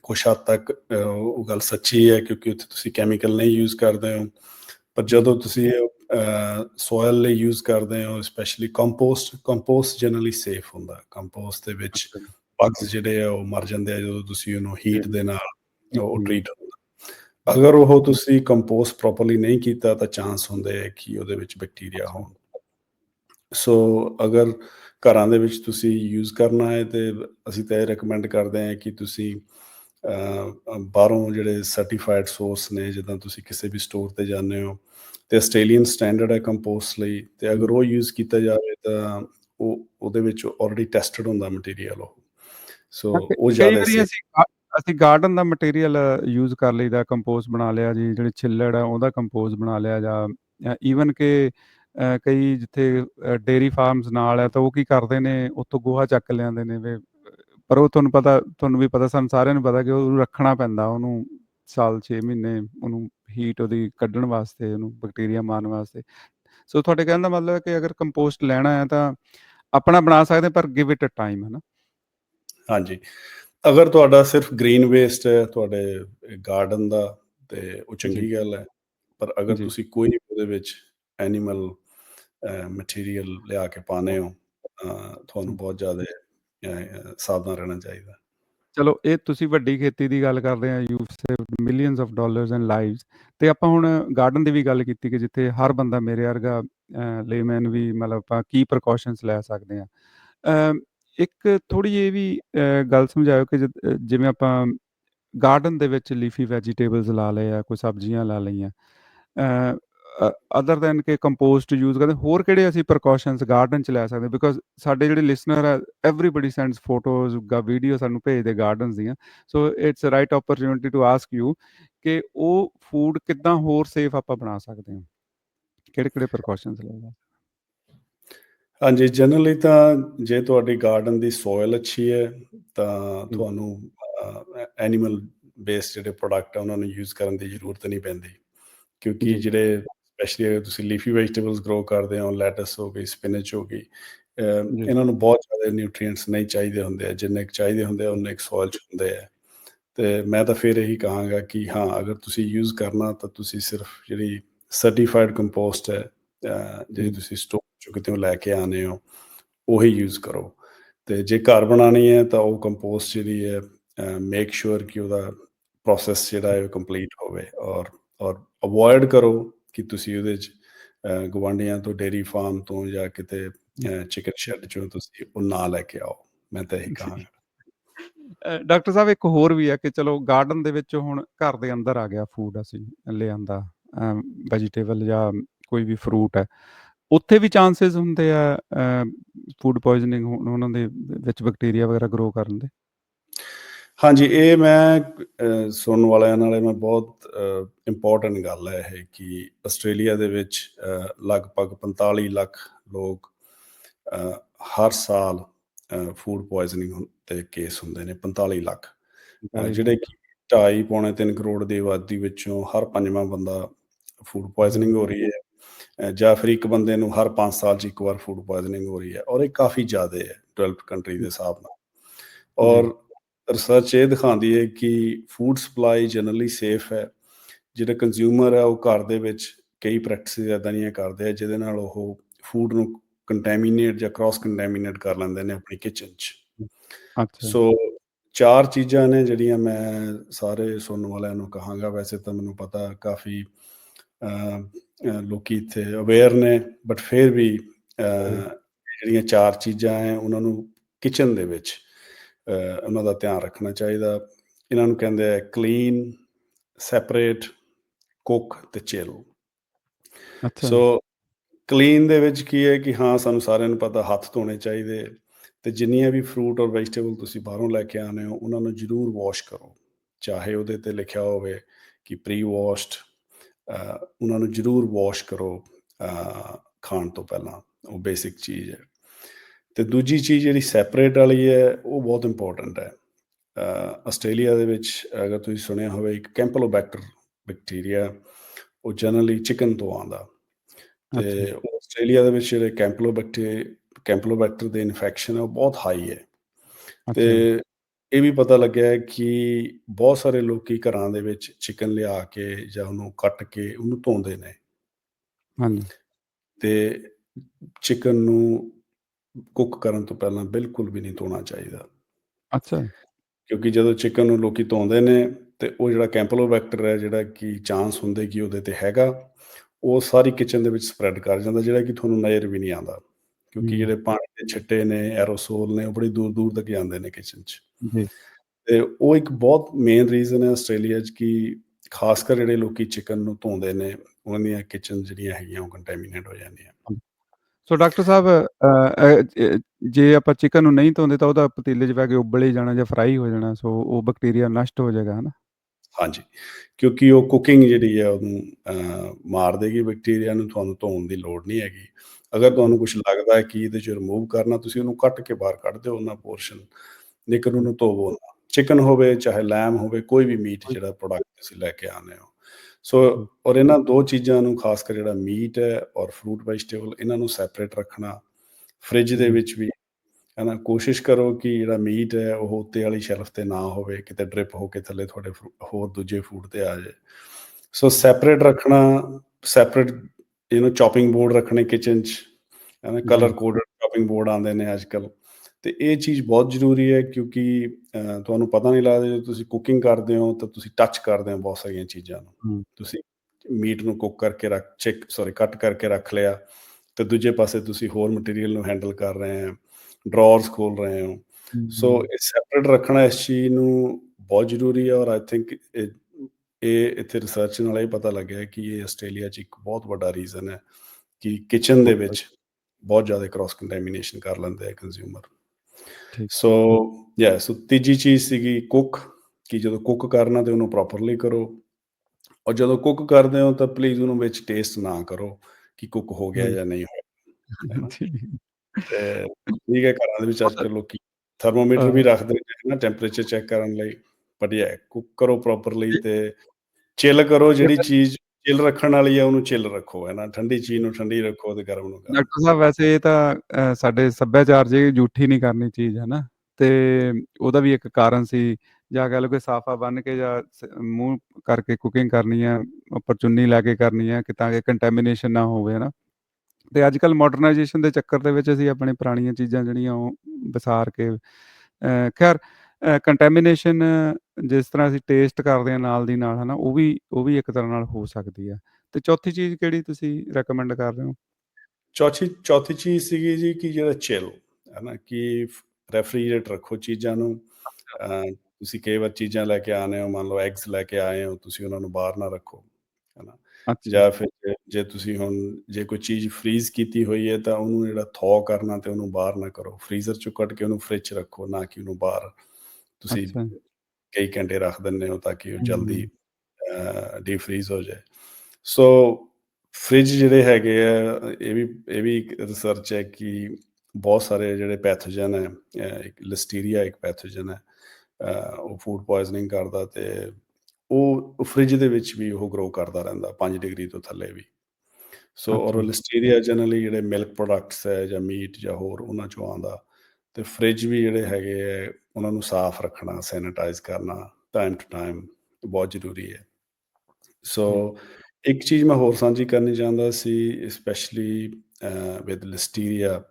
B: ਕੁਛ ਹੱਦ ਤੱਕ ਉਹ ਗੱਲ ਸੱਚੀ ਹੈ ਕਿਉਂਕਿ ਉੱਥੇ ਤੁਸੀਂ ਕੈਮੀਕਲ ਨਹੀਂ ਯੂਜ਼ ਕਰਦੇ ਹੋ। ਪਰ ਜਦੋਂ ਤੁਸੀਂ ਸੋਇਲ ਲਈ ਯੂਜ਼ ਕਰਦੇ ਹੋ specially compost compost generally safe ਹੁੰਦਾ। ਕੰਪੋਸਟ ਦੇ ਵਿੱਚ ਬਗਸ ਜਿਹੜੇ ਆ ਉਹ ਮਰ ਜਾਂਦੇ ਆ ਜਦੋਂ ਤੁਸੀਂ ਉਹਨੂੰ ਹੀਟ ਦੇ ਨਾਲ ਉਹ। ਟ੍ਰੀਟ ਅਗਰ ਉਹ ਤੁਸੀਂ ਕੰਪੋਸਟ ਪ੍ਰੋਪਰਲੀ ਨਹੀਂ ਕੀਤਾ ਤਾਂ ਚਾਂਸ ਹੁੰਦੇ ਹੈ ਕਿ ਉਹਦੇ ਵਿੱਚ ਬੈਕਟੀਰੀਆ ਹੋਣ। ਸੋ ਅਗਰ ਘਰਾਂ ਦੇ ਵਿੱਚ ਤੁਸੀਂ ਯੂਜ਼ ਕਰਨਾ ਹੈ ਤੇ ਅਸੀਂ ਤਾਂ ਇਹ ਰეკਮੈਂਡ ਕਰਦੇ ਹਾਂ ਕਿ ਤੁਸੀਂ ਬਾਹਰੋਂ ਜਿਹੜੇ ਸਰਟੀਫਾਈਡ ਸੋਰਸ ਨੇ ਜਿੱਦਾਂ ਤੁਸੀਂ ਕਿਸੇ ਵੀ ਸਟੋਰ ਤੇ ਜਾਂਦੇ ਹੋ ਤੇ ਆਸਟ੍ਰੇਲੀਅਨ ਸਟੈਂਡਰਡ ਹੈ ਕੰਪੋਸਟ ਲਈ ਤੇ ਅਗਰ ਉਹ ਯੂਜ਼ ਕੀਤਾ ਜਾਵੇ ਤਾਂ ਉਹ ਉਹਦੇ ਵਿੱਚ ਆਲਰੇਡੀ ਟੈਸਟਡ ਹੁੰਦਾ ਮਟੀਰੀਅਲ ਉਹ। ਸੋ ਉਹ ਜ਼ਿਆਦਾ
A: ਅਸੀਂ ਗਾਰਡਨ ਦਾ ਮਟੀਰੀਅਲ ਯੂਜ਼ ਕਰ ਲਈਦਾ ਕੰਪੋਸਟ ਬਣਾ ਲਿਆ ਜੀ ਜਿਹੜੇ ਛਿੱਲੜ ਆ ਉਹਦਾ ਕੰਪੋਸਟ ਬਣਾ ਲਿਆ ਜਾਂ ਈਵਨ ਕਿ ਅ, ਕਈ ਜਿੱਥੇ ਡੇਰੀ ਫਾਰਮਸ ਨਾਲ ਹੈ ਤਾਂ ਉਹ ਕੀ ਕਰਦੇ ਨੇ ਉੱਥੋਂ ਗੋਹਾ ਚੱਕ ਲਿਆਂਦੇ ਨੇ ਵੇ ਪਰ ਉਹ ਤੁਹਾਨੂੰ ਪਤਾ ਤੁਹਾਨੂੰ ਵੀ ਪਤਾ ਸਾਨੂੰ ਸਾਰਿਆਂ ਨੂੰ ਪਤਾ ਕਿ ਉਹਨੂੰ ਰੱਖਣਾ ਪੈਂਦਾ ਉਹਨੂੰ ਸਾਲ 6 ਮਹੀਨੇ ਉਹਨੂੰ ਹੀਟ ਉਹਦੀ ਕੱਢਣ ਵਾਸਤੇ ਉਹਨੂੰ ਬੈਕਟੀਰੀਆ ਮਾਰਨ ਵਾਸਤੇ। ਸੋ ਤੁਹਾਡੇ ਕਹਿਣ ਦਾ ਮਤਲਬ ਹੈ ਕਿ ਅਗਰ ਕੰਪੋਸਟ ਲੈਣਾ ਹੈ ਤਾਂ ਆਪਣਾ ਬਣਾ ਸਕਦੇ ਪਰ ਗਿਵ ਇਟ ਅ ਟਾਈਮ ਹੈ ਨਾ?
B: ਹਾਂਜੀ। ਅਗਰ ਤੁਹਾਡਾ ਸਿਰਫ ਗ੍ਰੀਨ ਵੇਸਟ ਹੈ ਤੁਹਾਡੇ ਗਾਰਡਨ ਦਾ ਤੇ ਉਹ ਚੰਗੀ ਗੱਲ ਹੈ ਪਰ ਅਗਰ। ਤੁਸੀਂ ਕੋਈ ਉਹਦੇ ਵਿੱਚ ਐਨੀਮਲ ਮਟੀਰੀਅਲ ਲਿਆ ਕੇ ਪਾਉਂਦੇ ਹੋ ਤੁਹਾਨੂੰ। ਬਹੁਤ ਜ਼ਿਆਦਾ ਸਾਵਧਾਨ ਰਹਿਣਾ ਚਾਹੀਦਾ।
A: ਚਲੋ ਇਹ ਤੁਸੀਂ ਵੱਡੀ ਖੇਤੀ ਦੀ ਗੱਲ ਕਰਦੇ ਆ you saved millions of dollars and lives ਤੇ ਆਪਾਂ ਹੁਣ ਗਾਰਡਨ ਦੀ ਵੀ ਗੱਲ ਕੀਤੀ ਕਿ ਜਿੱਥੇ ਹਰ ਬੰਦਾ ਮੇਰੇ ਵਰਗਾ ਲੇਮੈਨ ਵੀ ਮਤਲਬ ਆਪਾਂ ਕੀ ਪ੍ਰੀਕਾਸ਼ਨਸ ਲੈ ਸਕਦੇ ਆ ਇੱਕ ਥੋੜ੍ਹੀ ਇਹ ਵੀ ਗੱਲ ਸਮਝਾਇਓ ਕਿ ਜਿਵੇਂ ਆਪਾਂ ਗਾਰਡਨ ਦੇ ਵਿੱਚ ਲੀਫੀ ਵੈਜੀਟੇਬਲਸ ਲਾ ਲਏ ਆ, ਕੋਈ ਸਬਜ਼ੀਆਂ ਲਾ ਲਈਆਂ। ਅ, ਅਦਰ ਦੈਨ ਕਿ ਕੰਪੋਸਟ ਯੂਜ਼ ਕਰਦੇ ਹੋਰ ਕਿਹੜੇ ਅਸੀਂ ਪ੍ਰੀਕੌਸ਼ਨਸ ਗਾਰਡਨ 'ਚ ਲੈ ਸਕਦੇ ਬਿਕੋਜ਼ ਸਾਡੇ ਜਿਹੜੇ ਲਿਸਨਰ ਆ ਐਵਰੀਬਾਡੀ ਸੈਂਡਸ ਫੋਟੋਜ਼ ਗਾ ਵੀਡੀਓ ਸਾਨੂੰ ਭੇਜਦੇ ਗਾਰਡਨਸ ਦੀਆਂ। So it's a right opportunity to ask you ਕਿ ਉਹ ਫੂਡ ਕਿੱਦਾਂ ਹੋਰ ਸੇਫ ਆਪਾਂ ਬਣਾ ਸਕਦੇ ਹਾਂ? ਕਿਹੜੇ-ਕਿਹੜੇ ਪ੍ਰੀਕੌਸ਼ਨਸ ਲਏ
B: ਹਾਂਜੀ ਜਨਰਲੀ ਤਾਂ ਜੇ ਤੁਹਾਡੀ ਗਾਰਡਨ ਦੀ ਸੋਇਲ ਅੱਛੀ ਹੈ ਤਾਂ। ਤੁਹਾਨੂੰ ਐਨੀਮਲ ਬੇਸਡ ਜਿਹੜੇ ਪ੍ਰੋਡਕਟ ਆ ਉਹਨਾਂ ਨੂੰ ਯੂਜ਼ ਕਰਨ ਦੀ ਜ਼ਰੂਰਤ ਨਹੀਂ ਪੈਂਦੀ ਕਿਉਂਕਿ। ਜਿਹੜੇ ਸਪੈਸ਼ਲੀ ਅਗਰ ਤੁਸੀਂ ਲੀਫੀ ਵੈਜੀਟੇਬਲਸ ਗਰੋ ਕਰਦੇ ਹੋ ਲੈਟਸ ਹੋ ਗਈ ਸਪਿਨਚ ਹੋ ਗਈ। ਇਹਨਾਂ ਨੂੰ ਬਹੁਤ ਜ਼ਿਆਦਾ ਨਿਊਟ੍ਰੀਐਂਟਸ ਨਹੀਂ ਚਾਹੀਦੇ ਹੁੰਦੇ ਆ ਜਿੰਨੇ ਚਾਹੀਦੇ ਹੁੰਦੇ ਆ ਉਨੇ ਕੁ ਸੋਇਲ ਚ ਹੁੰਦੇ ਆ ਤੇ ਮੈਂ ਤਾਂ ਫਿਰ ਇਹੀ ਕਹਾਂਗਾ ਕਿ ਹਾਂ ਅਗਰ ਤੁਸੀਂ ਯੂਜ਼ ਕਰਨਾ ਤਾਂ ਤੁਸੀਂ ਸਿਰਫ ਜਿਹੜੀ ਸਰਟੀਫਾਈਡ ਕੰਪੋਸਟ ਹੈ ਜਿਹੜੀ। ਤੁਸੀਂ ਸਟੋਰ ਚੋਂ ਕਿਤੇ ਲੈ ਕੇ ਆਨੇ ਹੋ ਉਹੀ ਯੂਜ਼ ਕਰੋ। ਤੇ ਜੇ ਘਰ ਬਣਾਣੀ ਹੈ ਤਾਂ ਉਹ ਕੰਪੋਸਟ ਜਿਹੜੀ ਹੈ ਮੇਕ ਸ਼ੋਰ ਕਿ ਉਹਦਾ ਪ੍ਰੋਸੈਸ ਜਿਹੜਾ ਹੈ ਕੰਪਲੀਟ ਹੋਵੇ ਔਰ ਔਰ ਅਵੋਇਡ ਕਰੋ ਕਿ ਤੁਸੀਂ ਉਹਦੇ ਚ ਅਹ, ਗਵਾਂਢੀਆਂ ਤੋਂ ਡੇਰੀ ਫਾਰਮ ਤੋਂ ਜਾਂ ਕਿਤੇ ਚਿਕਨ ਸ਼ੈਡ ਚੋਂ ਤੁਸੀਂ ਉਹ ਨਾ ਲੈ ਕੇ ਆਓ। ਮੈਂ ਤਾਂ ਇਹੀ ਕਹਾਂਗਾ।
A: ਡਾਕਟਰ ਸਾਹਿਬ ਇੱਕ ਹੋਰ ਵੀ ਹੈ ਕਿ ਚਲੋ ਗਾਰਡਨ ਦੇ ਵਿੱਚ ਹੁਣ ਘਰ ਦੇ ਅੰਦਰ ਆ ਗਿਆ ਫੂਡ ਅਸੀਂ ਲਿਆਂਦਾ ਵੈਜੀਟੇਬਲ ਜਾਂ ਕੋਈ ਵੀ ਫਰੂਟ ਹੈ। ਉੱਥੇ ਵੀ ਚਾਂਸਸ ਹੁੰਦੇ ਆ ਫੂਡ ਪੋਇਜ਼ਨਿੰਗ ਉਹਨਾਂ ਦੇ ਵਿੱਚ ਬੈਕਟੀਰੀਆ ਵਗੈਰਾ ਗਰੋ ਕਰਨ ਦੇ?
B: ਹਾਂਜੀ ਇਹ ਮੈਂ ਸੁਣਨ ਵਾਲਿਆਂ ਨਾਲ ਮੈਂ ਬਹੁਤ ਇੰਪੋਰਟੈਂਟ ਗੱਲ ਹੈ ਇਹ ਕਿ ਆਸਟ੍ਰੇਲੀਆ ਦੇ ਵਿੱਚ ਲਗਭਗ 45 ਲੱਖ ਲੋਕ ਹਰ ਸਾਲ ਫੂਡ ਪੋਇਜ਼ਨਿੰਗ ਦੇ ਕੇਸ ਹੁੰਦੇ ਨੇ 45 ਲੱਖ। ਜਿਹੜੇ ਕਿ 2.5 ਪੌਣੇ 3 ਕਰੋੜ ਦੀ ਆਬਾਦੀ ਵਿੱਚੋਂ ਹਰ ਪੰਜਵਾਂ ਬੰਦਾ ਫੂਡ ਪੋਇਜ਼ਨਿੰਗ ਹੋ ਰਹੀ ਹੈ। ਜਾਂ ਫਿਰ ਇੱਕ ਬੰਦੇ ਨੂੰ ਹਰ 5 ਸਾਲ 'ਚ ਇੱਕ ਵਾਰ ਫੂਡ ਪੋਇਜ਼ਨਿੰਗ ਹੋ ਰਹੀ ਹੈ ਔਰ ਇਹ ਕਾਫੀ ਜ਼ਿਆਦਾ ਹੈ ਡਿਵੈਲਪਡ ਕੰਟਰੀ ਦੇ ਹਿਸਾਬ ਨਾਲ। ਔਰ ਰਿਸਰਚ ਇਹ ਦਿਖਾਉਂਦੀ ਹੈ ਕਿ ਫੂਡ ਸਪਲਾਈ ਜਨਰਲੀ ਸੇਫ ਹੈ ਜਿਹੜਾ ਕੰਜ਼ਿਊਮਰ ਹੈ ਉਹ ਘਰ ਦੇ ਵਿੱਚ ਕਈ ਪ੍ਰੈਕਟਿਸਿਸ ਇਦਾਂ ਦੀਆਂ ਕਰਦੇ ਆ ਜਿਹਦੇ ਨਾਲ ਉਹ ਫੂਡ ਨੂੰ ਕੰਟੈਮੀਨੇਟ ਜਾਂ ਕ੍ਰਾਸ ਕੰਟੈਮੀਨੇਟ ਕਰ ਲੈਂਦੇ ਨੇ ਆਪਣੀ ਕਿਚਨ 'ਚ।
A: ਅੱਛਾ।
B: ਸੋ ਚਾਰ ਚੀਜ਼ਾਂ ਨੇ ਜਿਹੜੀਆਂ ਮੈਂ ਸਾਰੇ ਸੁਣਨ ਵਾਲਿਆਂ ਨੂੰ ਕਹਾਂਗਾ। ਵੈਸੇ ਤਾਂ ਮੈਨੂੰ ਪਤਾ ਕਾਫੀ ਲੋਕੀ ਇੱਥੇ ਅਵੇਅਰ ਨੇ ਬਟ ਫਿਰ ਵੀ ਜਿਹੜੀਆਂ ਚਾਰ ਚੀਜ਼ਾਂ ਹੈ ਉਹਨਾਂ ਨੂੰ ਕਿਚਨ ਦੇ ਵਿੱਚ ਉਹਨਾਂ ਦਾ ਧਿਆਨ ਰੱਖਣਾ ਚਾਹੀਦਾ। ਇਹਨਾਂ ਨੂੰ ਕਹਿੰਦੇ ਆ ਕਲੀਨ ਸੈਪਰੇਟ ਕੁੱਕ ਤੇ ਚਿਲ।
A: ਅੱਛਾ।
B: ਸੋ ਕਲੀਨ ਦੇ ਵਿੱਚ ਕੀ ਹੈ ਕਿ ਹਾਂ ਸਾਨੂੰ ਸਾਰਿਆਂ ਨੂੰ ਪਤਾ ਹੱਥ ਧੋਣੇ ਚਾਹੀਦੇ ਤੇ ਜਿੰਨੀਆਂ ਵੀ ਫਰੂਟ ਔਰ ਵੈਜੀਟੇਬਲ ਤੁਸੀਂ ਬਾਹਰੋਂ ਲੈ ਕੇ ਆਨੇ ਹੋ ਉਹਨਾਂ ਨੂੰ ਜ਼ਰੂਰ ਵਾਸ਼ ਕਰੋ। ਚਾਹੇ ਉਹਦੇ ਤੇ ਲਿਖਿਆ ਹੋਵੇ ਕਿ ਪ੍ਰੀ ਵਾਸ਼ਡ ਉਹਨਾਂ ਨੂੰ ਜ਼ਰੂਰ ਵਾਸ਼ ਕਰੋ ਖਾਣ ਤੋਂ ਪਹਿਲਾਂ ਉਹ ਬੇਸਿਕ ਚੀਜ਼ ਹੈ। ਤੇ ਦੂਜੀ ਚੀਜ਼ ਜਿਹੜੀ ਸੈਪਰੇਟ ਵਾਲੀ ਹੈ ਉਹ ਬਹੁਤ ਇੰਪੋਰਟੈਂਟ ਹੈ। ਆਸਟ੍ਰੇਲੀਆ ਦੇ ਵਿੱਚ ਅਗਰ ਤੁਸੀਂ ਸੁਣਿਆ ਹੋਵੇ ਇੱਕ ਕੈਂਪਲੋਬੈਕਟਰ ਬੈਕਟੀਰੀਆ ਉਹ ਜਨਰਲੀ ਚਿਕਨ ਤੋਂ ਆਉਂਦਾ। ਤੇ ਆਸਟ੍ਰੇਲੀਆ ਦੇ ਵਿੱਚ ਜਿਹੜੇ ਕੈਂਪਲੋਬੈਕਟਰ ਕੈਂਪਲੋਬੈਕਟਰ ਦੇ ਇਨਫੈਕਸ਼ਨ ਹੈ ਉਹ ਬਹੁਤ ਹਾਈ ਹੈ। ਤੇ ਇਹ ਵੀ ਪਤਾ ਲੱਗਿਆ ਕਿ ਬਹੁਤ ਸਾਰੇ ਲੋਕੀ ਘਰਾਂ ਦੇ ਵਿੱਚ ਚਿਕਨ ਲਿਆ ਕੇ ਜਾਂ ਉਹਨੂੰ ਕੱਟ ਕੇ ਉਹਨੂੰ ਧੋਂਦੇ ਨੇ।
A: ਹਾਂਜੀ।
B: ਤੇ ਚਿਕਨ ਨੂੰ ਕੁੱਕ ਕਰਨ ਤੋਂ ਪਹਿਲਾਂ ਬਿਲਕੁਲ ਵੀ ਨਹੀਂ ਧੋਣਾ ਚਾਹੀਦਾ।
A: ਅੱਛਾ।
B: ਕਿਉਂਕਿ ਜਦੋਂ ਚਿਕਨ ਨੂੰ ਲੋਕੀ ਧੋਂਦੇ ਨੇ ਤੇ ਉਹ ਜਿਹੜਾ ਕੈਂਪਲੋਬੈਕਟਰ ਹੈ ਜਿਹੜਾ ਕਿ ਚਾਂਸ ਹੁੰਦੇ ਕਿ ਉਹਦੇ ਤੇ ਹੈਗਾ ਉਹ ਸਾਰੀ ਕਿਚਨ ਦੇ ਵਿੱਚ ਸਪਰੈਡ ਕਰ ਜਾਂਦਾ ਜਿਹੜਾ ਕਿ ਤੁਹਾਨੂੰ ਨਜ਼ਰ ਵੀ ਨਹੀਂ ਆਉਂਦਾ। ਕਿਉਂਕਿ। ਜਿਹੜੇ ਪਾਣੀ ਦੇ ਛਿੱਟੇ ਨੇ ਐਰੋਸੋਲ ਨੇ ਉਹ ਬੜੀ ਦੂਰ ਦੂਰ ਤੱਕ ਜਾਂਦੇ ਨੇ ਕਿਚਨ 'ਚ।
A: ਜੀ।
B: ਤੇ ਉਹ ਇੱਕ ਬਹੁਤ ਮੇਨ ਰੀਜ਼ਨ ਹੈ ਆਸਟ੍ਰੇਲੀਆ 'ਚ ਕਿ ਖਾਸ ਕਰ ਜਿਹੜੇ ਲੋਕੀ ਚਿਕਨ ਨੂੰ ਧੋਂਦੇ ਨੇ ਉਹਨਾਂ ਦੀਆਂ ਕਿਚਨ ਜਿਹੜੀਆਂ ਹੈਗੀਆਂ ਉਹ ਕੰਟੈਮੀਨੇਟ ਹੋ ਜਾਂਦੀਆਂ।
A: ਸੋ ਡਾਕਟਰ ਸਾਹਿਬ ਜੇ ਆਪਾਂ ਚਿਕਨ ਨੂੰ ਨਹੀਂ ਧੋਂਦੇ ਤਾਂ ਉਹਦਾ ਪਤੀਲੇ 'ਚ ਪੈ ਕੇ ਉਬਲ ਜਾਣਾ ਜਾਂ ਫਰਾਈ ਹੋ ਜਾਣਾ ਸੋ ਉਹ ਬੈਕਟੀਰੀਆ ਨਸ਼ਟ ਹੋ ਜਾਏਗਾ ਹਨਾ?
B: ਹਾਂਜੀ। ਕਿਉਂਕਿ ਉਹ ਕੁਕਿੰਗ ਜਿਹੜੀ ਹੈ ਉਹਨੂੰ ਮਾਰ ਦੇਗੀ ਬੈਕਟੀਰੀਆ ਨੂੰ ਤੁਹਾਨੂੰ ਧੋਣ ਦੀ ਲੋੜ ਨਹੀਂ ਹੈਗੀ। ਅਗਰ ਤੁਹਾਨੂੰ ਕੁਝ ਲੱਗਦਾ ਹੈ ਕਿ ਇਹਦੇ ਚ ਰਿਮੂਵ ਕਰਨਾ, ਤੁਸੀਂ ਉਹਨੂੰ ਕੱਟ ਕੇ ਬਾਹਰ ਕੱਢ ਦਿਓ ਉਹਨਾਂ ਪੋਰਸ਼ਨ ਲੇਕਿਨ ਉਹਨੂੰ ਧੋਵੋ ਨਾ। ਚਿਕਨ ਹੋਵੇ, ਚਾਹੇ ਲੈਮ ਹੋਵੇ, ਕੋਈ ਵੀ ਮੀਟ ਜਿਹੜਾ ਪ੍ਰੋਡਕਟ ਤੁਸੀਂ ਲੈ ਕੇ ਆਉਂਦੇ ਹੋ। ਸੋ ਔਰ ਇਹਨਾਂ ਦੋ ਚੀਜ਼ਾਂ ਨੂੰ, ਖਾਸ ਕਰ ਜਿਹੜਾ ਮੀਟ ਹੈ ਔਰ ਫਰੂਟ ਵੈਜੀਟੇਬਲ ਇਹਨਾਂ ਨੂੰ ਸੈਪਰੇਟ ਰੱਖਣਾ। ਫ੍ਰਿਜ ਦੇ ਵਿੱਚ ਵੀ ਹੈ ਨਾ ਕੋਸ਼ਿਸ਼ ਕਰੋ ਕਿ ਜਿਹੜਾ ਮੀਟ ਹੈ, ਉਹ ਉੱਤੇ ਵਾਲੀ ਸ਼ੈਲਫ ਤੇ ਨਾ ਹੋਵੇ, ਕਿਤੇ ਡ੍ਰਿਪ ਹੋ ਕੇ ਥੱਲੇ ਤੁਹਾਡੇ ਫਰੂ- ਹੋਰ ਦੂਜੇ ਫੂਡ ਤੇ ਆ ਜਾਏ। ਸੋ ਸੈਪਰੇਟ ਰੱਖਣਾ separate you know chopping board ਰੱਖਣੇ ਕਿਚਨ 'ਚ ਹੈ ਕਲਰ
A: ਜੀ।
B: ਕੋਡਡ ਚੌਪਿੰਗ ਬੋਰਡ ਆਉਂਦੇ ਨੇ ਅੱਜ ਕੱਲ੍ਹ ਤੇ ਇਹ ਚੀਜ਼ ਬਹੁਤ ਜ਼ਰੂਰੀ ਹੈ ਕਿਉਂਕਿ ਤੁਹਾਨੂੰ ਪਤਾ ਨਹੀਂ ਲੱਗਦਾ ਜਦੋਂ ਤੁਸੀਂ ਕੁਕਿੰਗ ਕਰਦੇ ਹੋ ਤਾਂ ਤੁਸੀਂ ਟੱਚ ਕਰਦੇ ਹੋ ਬਹੁਤ ਸਾਰੀਆਂ ਚੀਜ਼ਾਂ ਨੂੰ। ਤੁਸੀਂ ਮੀਟ ਨੂੰ ਕੁੱਕ ਕਰਕੇ ਰੱਖ ਚੈੱਕ ਸੌਰੀ ਕੱਟ ਕਰਕੇ ਰੱਖ ਲਿਆ ਤੇ ਦੂਜੇ ਪਾਸੇ ਤੁਸੀਂ ਹੋਰ ਮਟੀਰੀਅਲ ਨੂੰ ਹੈਂਡਲ ਕਰ ਰਹੇ ਹੋ ਡਰਾਅਰਸ ਖੋਲ ਰਹੇ ਹੋ ਸੋ ਇਹ ਸੈਪਰੇਟ ਰੱਖਣਾ ਇਸ ਚੀਜ਼ ਨੂੰ ਬਹੁਤ ਜ਼ਰੂਰੀ ਹੈ ਔਰ ਆਈ ਥਿੰਕ ਇਹ ਇੱਥੇ ਰਿਸਰਚ ਨਾਲ ਇਹ ਪਤਾ ਲੱਗਿਆ ਕਿ ਇਹ ਆਸਟ੍ਰੇਲੀਆ 'ਚ ਇੱਕ ਬਹੁਤ ਵੱਡਾ ਰੀਜ਼ਨ ਹੈ ਕਿ ਕਿਚਨ ਦੇ ਵਿੱਚ ਬਹੁਤ ਜ਼ਿਆਦਾ ਕ੍ਰਾਸ ਕੰਟੈਮੀਨੇਸ਼ਨ ਕਰ ਲੈਂਦੇ ਆ ਕੰਜ਼ਿਊਮਰ। ਸੋ ਯਾ ਸੋ ਤੀਜੀ ਚੀਜ਼ ਸੀਗੀ ਕੁੱਕ ਕਿ ਜਦੋਂ ਕੁੱਕ ਕਰਨਾ ਤੇ ਉਹਨੂੰ ਪ੍ਰੋਪਰਲੀ ਕਰੋ ਔਰ ਜਦੋਂ ਕੁੱਕ ਕਰਦੇ ਹੋ ਤਾਂ ਪਲੀਜ਼ ਉਹਨੂੰ ਵਿੱਚ ਟੇਸਟ ਨਾ ਕਰੋ ਕਿ ਕੁੱਕ ਹੋ ਗਿਆ। ਜਾਂ ਨਹੀਂ ਹੋਇਆ।
A: ਜੀ।
B: ਤੇ ਠੀਕ ਹੈ ਘਰਾਂ ਦੇ ਵਿੱਚ ਅੱਜ ਕੱਲ੍ਹ ਲੋਕੀ ਥਰਮੋਮੀਟਰ ਵੀ ਰੱਖਦੇ ਨੇ ਨਾ ਟੈਂਪਰੇਚਰ ਚੈੱਕ ਕਰਨ ਲਈ ਬਟ ਇਹ ਕੁੱਕ ਕਰੋ ਪ੍ਰੋਪਰਲੀ ਤੇ ਚਿਲ ਕਰੋ ਜਿਹੜੀ ਚੀਜ਼ ਚਿਲ ਰੱਖਣ ਵਾਲੀ ਹੈ ਉਹਨੂੰ ਚਿਲ ਰੱਖੋ, ਹੈ ਨਾ? ਠੰਡੀ ਚੀਜ਼ ਨੂੰ ਠੰਡੀ ਰੱਖੋ ਤੇ ਗਰਮ ਨੂੰ ਗਰਮ
A: ਡਾਕਟਰ ਸਾਹਿਬ, ਵੈਸੇ ਇਹ ਤਾਂ ਸਾਡੇ ਸੱਭਿਆਚਾਰ 'ਚ ਇਹ ਨਹੀਂ ਕਰਨੀ ਚੀਜ਼, ਹੈ ਨਾ? ਤੇ ਉਹਦਾ ਵੀ ਇੱਕ ਕਾਰਨ ਸੀ, ਜਾਂ ਕਹਿ ਲਓ ਕਿ ਸਾਫਾ ਬੰਨ ਕੇ ਜਾਂ ਮੂੰਹ ਕਰਕੇ ਕੁਕਿੰਗ ਕਰਨੀ ਹੈ ਉੱਪਰ ਚੁੰਨੀ ਲਾ ਕੇ ਕਰਨੀ ਹੈ ਕਿ ਤਾਂ ਕਿ ਕੰਟੈਮੀਨੇਸ਼ਨ ਨਾ ਹੋਵੇ ਨਾ? ਤੇ ਅੱਜ ਕੱਲ ਮਾਡਰਨਾਈਜੇਸ਼ਨ ਦੇ ਚੱਕਰ ਦੇ ਵਿੱਚ ਅਸੀਂ ਆਪਣੀ ਪੁਰਾਣੀਆਂ ਚੀਜ਼ਾਂ ਜਿਹੜੀਆਂ ਉਹ ਵਿਸਾਰ ਕੇ ਖੈਰ ਕੰਟੈਮੀਨੇਸ਼ਨ ਜਿਸ ਤਰ੍ਹਾਂ ਅਸੀਂ ਟੇਸਟ ਕਰਦੇ ਹਾਂ ਨਾਲ ਦੀ ਨਾਲ ਹਨਾ ਉਹ ਵੀ ਉਹ ਵੀ ਇੱਕ ਤਰ੍ਹਾਂ ਨਾਲ ਹੋ ਸਕਦੀ ਹੈ। ਤੇ ਚੌਥੀ ਚੀਜ਼ ਕਿਹੜੀ ਤੁਸੀਂ ਰეკਮੈਂਡ ਕਰ ਰਹੇ ਹੋ?
B: ਚੌਥੀ ਚੌਥੀ ਚੀਜ਼ ਸੀਗੀ ਜੀ ਕਿ ਜਿਹੜਾ ਚਿਲ ਹੈ ਨਾ ਕਿ ਰੈਫਰੀਜਰੇਟ ਰੱਖੋ ਚੀਜ਼ਾਂ ਨੂੰ। ਤੁਸੀਂ ਕਈ ਵਾਰ ਚੀਜ਼ਾਂ ਲੈ ਕੇ ਆਨੇ ਹੋ ਮੰਨ ਲਓ ਐਗਸ ਲੈ ਕੇ ਆਏ ਹੋ ਤੁਸੀਂ ਉਹਨਾਂ ਨੂੰ ਬਾਹਰ ਨਾ ਰੱਖੋ ਹੈ ਨਾ
A: ਅੱਛਾ।
B: ਜਾਂ ਫਿਰ ਜੇ- ਤੁਸੀਂ ਹੁਣ ਜੇ ਕੋਈ ਚੀਜ਼ ਫ੍ਰੀਜ਼ ਕੀਤੀ ਹੋਈ ਹੈ ਤਾਂ ਉਹਨੂੰ ਜਿਹੜਾ ਥੌ ਕਰਨਾ ਤੇ ਉਹਨੂੰ ਬਾਹਰ ਨਾ ਕਰੋ। ਫ੍ਰੀਜ਼ਰ ਚੋਂ ਕੱਢ ਕੇ ਉਹਨੂੰ ਫ੍ਰਿਜ ਰੱਖੋ ਨਾ ਕਿ ਉਹਨੂੰ ਬਾਹਰ। ਤੁਸੀਂ ਕਈ ਘੰਟੇ ਰੱਖ ਦਿੰਦੇ ਹੋ ਤਾਂ ਕਿ ਉਹ। ਜਲਦੀ ਡੀ ਫ੍ਰੀਜ਼ ਹੋ ਜਾਏ ਸੋ ਫ੍ਰਿਜ ਜਿਹੜੇ ਹੈਗੇ ਆ ਇਹ ਵੀ ਇਹ ਵੀ ਇੱਕ ਰਿਸਰਚ ਹੈ ਕਿ ਬਹੁਤ ਸਾਰੇ ਜਿਹੜੇ ਪੈਥੋਜਨ ਹੈ ਇੱਕ ਲਿਸਟੀਰੀਆ ਇੱਕ ਪੈਥੋਜਨ ਹੈ ਉਹ ਫੂਡ ਪੋਇਜ਼ਨਿੰਗ ਕਰਦਾ ਤੇ ਉਹ ਫ੍ਰਿਜ ਦੇ ਵਿੱਚ ਵੀ ਉਹ ਗਰੋ ਕਰਦਾ ਰਹਿੰਦਾ 5 ਡਿਗਰੀ ਤੋਂ ਥੱਲੇ ਵੀ ਸੋ ਔਰ। ਲਿਸਟੀਰੀਆ ਜਨਰਲੀ ਜਿਹੜੇ ਮਿਲਕ ਪ੍ਰੋਡਕਟਸ ਹੈ ਜਾਂ ਮੀਟ ਜਾਂ ਹੋਰ ਉਹਨਾਂ ਚੋਂ ਆਉਂਦਾ ਤੇ ਫ੍ਰਿਜ ਵੀ ਜਿਹੜੇ ਹੈਗੇ ਆ ਉਹਨਾਂ ਨੂੰ ਸਾਫ਼ ਰੱਖਣਾ ਸੈਨੀਟਾਈਜ਼ ਕਰਨਾ ਟਾਈਮ ਟੂ ਟਾਈਮ ਬਹੁਤ ਜ਼ਰੂਰੀ ਹੈ। ਸੋ ਇੱਕ ਚੀਜ਼ ਮੈਂ ਹੋਰ ਸਾਂਝੀ ਕਰਨੀ ਚਾਹੁੰਦਾ ਸੀ ਸਪੈਸ਼ਲੀ ਵਿਦ ਲਿਸਟੀਰੀਆ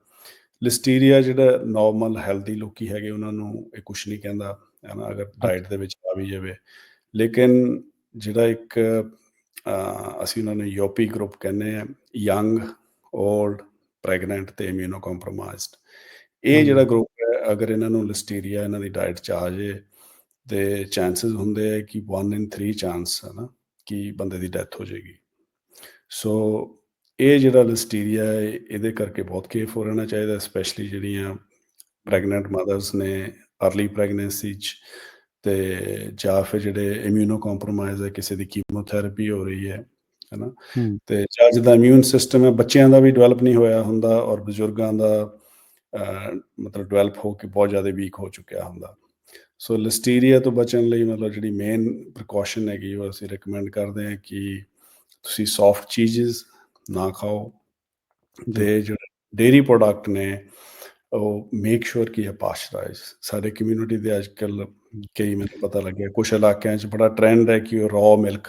B: ਲਿਸਟੀਰੀਆ ਜਿਹੜਾ ਨਾਰਮਲ ਹੈਲਦੀ ਲੋਕੀ ਹੈਗੇ ਉਹਨਾਂ ਨੂੰ ਇਹ ਕੁਝ ਨਹੀਂ ਕਹਿੰਦਾ ਹੈ ਨਾ ਅਗਰ ਡਾਈਟ ਦੇ ਵਿੱਚ ਆ ਵੀ ਜਾਵੇ। ਲੇਕਿਨ ਜਿਹੜਾ ਇੱਕ ਅਸੀਂ ਉਹਨਾਂ ਨੂੰ ਯੂਪੀ ਗਰੁੱਪ ਕਹਿੰਦੇ ਆ ਯੰਗ 올ਡ ਪ੍ਰੈਗਨੈਂਟ ਤੇ ਇਮਿਊਨੋ ਕੰਪਰੋਮਾਈਜ਼ਡ ਇਹ। ਜਿਹੜਾ ਗਰੁੱਪ ਅਗਰ ਇਹਨਾਂ ਨੂੰ ਲਿਸਟੀਰੀਆ ਇਹਨਾਂ ਦੀ ਡਾਈਟ ਚ ਆ ਜੇ ਤੇ ਚਾਂਸਸ ਹੁੰਦੇ ਆ ਕਿ 1 ਇਨ 3 ਚਾਂਸ ਹੈ ਨਾ ਕਿ ਬੰਦੇ ਦੀ ਡੈਥ ਹੋ ਜਾਏਗੀ। ਸੋ ਇਹ ਜਿਹੜਾ ਲਿਸਟੀਰੀਆ ਹੈ ਇਹਦੇ ਕਰਕੇ ਬਹੁਤ ਕੇਅਰਫੁਲ ਰਹਿਣਾ ਚਾਹੀਦਾ ਸਪੈਸ਼ਲੀ ਜਿਹੜੀਆਂ ਪ੍ਰੈਗਨੈਂਟ ਮਦਰਸ ਨੇ अर्ਲੀ ਪ੍ਰੈਗਨੈਂਸੀ ਚ ਤੇ ਜਾਂ ਫਿਰ ਜਿਹੜੇ ਇਮਿਊਨੋ ਕੰਪਰੋਮਾਈਜ਼ ਹੈ ਕਿਸੇ ਦੀ ਕੀਮੋਥੈਰੇਪੀ ਹੋ ਰਹੀ ਹੈ ਹੈ ਨਾ? ਤੇ ਜਾਂ ਜਿਹਦਾ ਇਮਿਊਨ ਸਿਸਟਮ ਹੈ ਬੱਚਿਆਂ ਦਾ ਵੀ ਡਿਵੈਲਪ ਨਹੀਂ ਹੋਇਆ ਹੁੰਦਾ ਔਰ ਬਜ਼ੁਰਗਾਂ ਦਾ ਮਤਲਬ ਡਿਵੈਲਪ ਹੋ ਕੇ ਬਹੁਤ ਜ਼ਿਆਦਾ ਵੀਕ ਹੋ ਚੁੱਕਿਆ ਹੁੰਦਾ। ਸੋ ਲਿਸਟੀਰੀਆ ਤੋਂ ਬਚਣ ਲਈ ਮਤਲਬ ਜਿਹੜੀ ਮੇਨ ਪ੍ਰੀਕਾਸ਼ਨ ਹੈਗੀ ਉਹ ਅਸੀਂ ਰეკਮੈਂਡ ਕਰਦੇ ਹਾਂ ਕਿ ਤੁਸੀਂ ਸੌਫਟ ਚੀਜ਼ਸ ਨਾ ਖਾਓ। ਤੇ ਜਿਹੜੇ ਡੇਰੀ ਪ੍ਰੋਡਕਟ ਨੇ ਉਹ ਮੇਕ ਸ਼ੋਰ ਕਿ ਇਹ ਪਾਸਚਰਾਈਜ਼ ਸਾਡੇ ਕਮਿਊਨਿਟੀ ਦੇ ਅੱਜ ਕੱਲ ਕਈ ਮੈਨੂੰ ਪਤਾ ਲੱਗਿਆ ਕੁਝ ਇਲਾਕਿਆਂ 'ਚ ਬੜਾ ਟ੍ਰੈਂਡ ਹੈ ਕਿ ਉਹ ਰॉ ਮਿਲਕ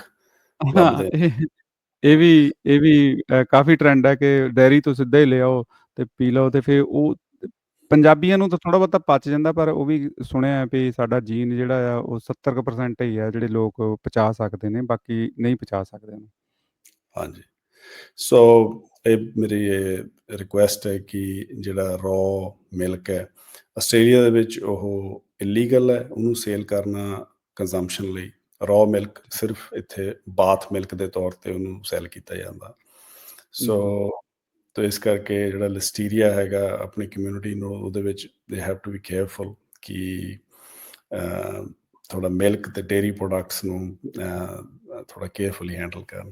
A: ਇਹ ਵੀ ਇਹ ਵੀ ਕਾਫੀ ਟ੍ਰੈਂਡ ਹੈ ਕਿ ਡੈਰੀ ਤੋਂ ਸਿੱਧਾ ਹੀ ਲਿਆਓ ਤੇ ਪੀ ਲਓ ਤੇ ਫਿਰ ਉਹ ਪੰਜਾਬੀਆਂ ਨੂੰ ਤਾਂ ਥੋੜਾ ਬਹੁਤਾ ਪਚ ਜਾਂਦਾ ਪਰ ਉਹ ਵੀ ਸੁਣਿਆ ਹੈ ਵੀ ਸਾਡਾ ਜੀਨ ਜਿਹੜਾ ਆ ਉਹ 70% ਹੀ ਆ ਜਿਹੜੇ ਲੋਕ ਪਚਾ ਸਕਦੇ ਨੇ ਬਾਕੀ ਨਹੀਂ ਪਚਾ ਸਕਦੇ ਉਹਨੂੰ।
B: ਹਾਂਜੀ। ਸੋ ਇਹ ਮੇਰੀ ਇਹ ਰਿਕੁਐਸਟ ਹੈ ਕਿ ਜਿਹੜਾ ਰॉ ਮਿਲਕ ਹੈ ਆਸਟ੍ਰੇਲੀਆ ਦੇ ਵਿੱਚ ਉਹ ਇਲੀਗਲ ਹੈ ਉਹਨੂੰ ਸੇਲ ਕਰਨਾ ਕੰਜ਼ੰਪਸ਼ਨ ਲਈ। ਰॉ ਮਿਲਕ ਸਿਰਫ ਇੱਥੇ ਬਾਥ ਮਿਲਕ ਦੇ ਤੌਰ ਤੇ ਉਹਨੂੰ ਸੈਲ ਕੀਤਾ ਜਾਂਦਾ। ਸੋ ਤੋ ਇਸ ਕਰਕੇ ਜਿਹੜਾ ਲਿਸਟੀਰੀਆ ਹੈਗਾ ਆਪਣੀ ਕਮਿਊਨਿਟੀ ਨੂੰ, ਉਹਦੇ ਵਿੱਚ they have to be careful ਕਿ ਥੋੜਾ ਮਿਲਕ ਤੇ ਡੇਰੀ ਪ੍ਰੋਡਕਟਸ ਨੂੰ ਥੋੜਾ ਕੇਅਰਫੁਲੀ ਹੈਂਡਲ ਕਰਨ।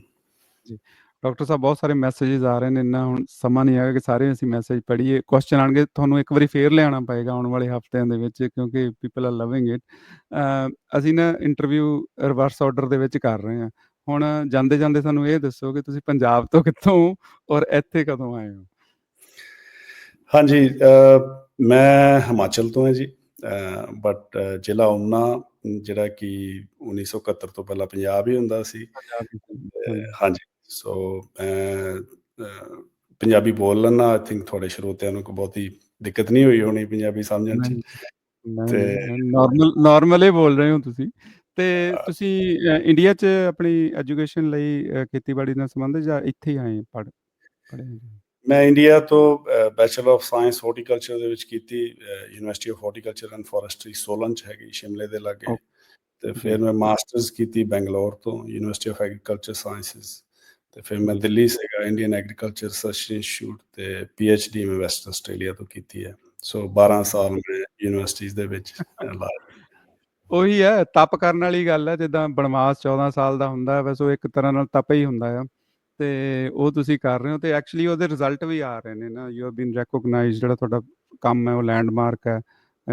A: ਡਾਕਟਰ ਸਾਹਿਬ, ਬਹੁਤ ਸਾਰੇ ਮੈਸੇजेस ਆ ਰਹੇ ਨੇ, ਇੰਨਾ ਹੁਣ ਸਮਾਂ ਨਹੀਂ ਹੈਗਾ ਕਿ ਸਾਰੇ ਅਸੀਂ ਮੈਸੇਜ ਪੜ੍ਹੀਏ। ਕੁਐਸਚਨ ਆਣਗੇ ਤੁਹਾਨੂੰ ਇੱਕ ਵਾਰੀ ਫੇਰ ਲਿਆਉਣਾ ਪਏਗਾ ਆਉਣ ਵਾਲੇ ਹਫ਼ਤਿਆਂ ਦੇ ਵਿੱਚ, ਕਿਉਂਕਿ ਪੀਪਲ ਆਰ ਲਵਿੰਗ ਇਟ ਅਸੀਂ ਨਾ ਇੰਟਰਵਿਊ ਰਿਵਰਸ ਆਰਡਰ ਦੇ ਵਿੱਚ ਕਰ ਰਹੇ ਹਾਂ। ਹੁਣ ਜਾਂਦੇ ਜਾਂਦੇ ਸਾਨੂੰ ਇਹ ਦੱਸੋ ਕਿ ਤੁਸੀਂ ਪੰਜਾਬ ਤੋਂ ਕਿੱਥੋਂ ਔਰ ਇੱਥੇ ਕਦੋਂ ਆਏ ਹੋ?
B: ਹਾਂਜੀ ਮੈਂ ਹਿਮਾਚਲ ਤੋਂ ਹਾਂ ਜੀ ਬਟ ਜ਼ਿਲ੍ਹਾ ਉਨਾ ਜਿਹੜਾ ਕਿ 1971 ਤੋਂ ਪਹਿਲਾਂ ਪੰਜਾਬ ਹੀ ਹੁੰਦਾ ਸੀ।
A: ਹਾਂਜੀ।
B: ਸੋ ਪੰਜਾਬੀ ਬੋਲ ਲੈਂਦਾ ਆਈ ਥਿੰਕ ਤੁਹਾਡੇ ਸਰੋਤਿਆਂ ਨੂੰ ਕੋਈ ਬਹੁਤੀ ਦਿੱਕਤ ਨਹੀਂ ਹੋਈ ਹੋਣੀ ਪੰਜਾਬੀ ਸਮਝਣ 'ਚ। ਤੇ
A: ਨਾਰਮਲ ਨਾਰਮਲ ਹੀ ਬੋਲ ਰਹੇ ਹੋ ਤੁਸੀਂ। ਤੇ
B: ਅ,
A: ਤੁਸੀਂ ਅ, ਇੰਡੀਆ 'ਚ ਆਪਣੀ ਐਜੂਕੇਸ਼ਨ ਲਈ ਅ, ਖੇਤੀਬਾੜੀ ਨਾਲ ਸੰਬੰਧਿਤ ਜਾਂ ਇੱਥੇ ਹੀ ਆਏ ਪੜ੍ਹ ਪੜ੍ਹੇ ਹੋ ਜੀ?
B: ਮੈਂ ਇੰਡੀਆ ਤੋਂ ਬੈਚਲਰ ਆਫ ਸਾਇੰਸ ਹਾਰਟੀਕਲਚਰ ਦੇ ਵਿੱਚ ਕੀਤੀ university of horticulture and forestry Solan ਚ ਹੈਗੀ ਸ਼ਿਮਲੇ ਦੇ ਲਾਗੇ
A: ਓ
B: ਤੇ
A: ਜੀ।
B: ਫਿਰ ਮੈਂ ਮਾਸਟਰਸ ਕੀਤੀ ਬੈਂਗਲੌਰ ਤੋਂ ਯੂਨੀਵਰਸਿਟੀ ਆਫ ਐਗਰੀਕਲਚਰ ਸਾਇੰਸਿਸ ਤੇ ਫਿਰ ਮੈਂ ਦਿੱਲੀ ਸੀਗਾ ਇੰਡੀਅਨ ਐਗਰੀਕਲਚਰ ਰਿਸਰਚ ਇੰਸਟੀਚਿਊਟ ਤੇ ਪੀਐਚਡੀ ਮੈਂ ਵੈਸਟ ਆਸਟ੍ਰੇਲੀਆ ਤੋਂ ਕੀਤੀ ਹੈ ਸੋ 12 ਸਾਲ ਮੈਂ ਯੂਨੀਵਰਸਿਟੀਜ਼ ਦੇ ਵਿੱਚ ਅ, ਲਾਏ
A: ਉਹੀ ਹੈ, ਤਪ ਕਰਨ ਵਾਲੀ ਗੱਲ ਹੈ, ਜਿੱਦਾਂ ਬਨਵਾਸ 14 ਸਾਲ ਦਾ ਹੁੰਦਾ ਹੈ, ਬਸ ਉਹ ਇੱਕ ਤਰ੍ਹਾਂ ਨਾਲ ਤਪ ਹੀ ਹੁੰਦਾ ਆ। ਤੇ ਉਹ ਤੁਸੀਂ ਕਰ ਰਹੇ ਹੋ ਤੇ ਐਕਚੁਅਲੀ ਉਹਦੇ ਰਿਜ਼ਲਟ ਵੀ ਆ ਰਹੇ ਨੇ ਨਾ। ਯੂ ਹੈਵ ਬੀਨ ਰੈਕੋਗਨਾਈਜ਼ਡ ਜਿਹੜਾ ਤੁਹਾਡਾ ਕੰਮ ਹੈ, ਉਹ ਲੈਂਡਮਾਰਕ ਹੈ।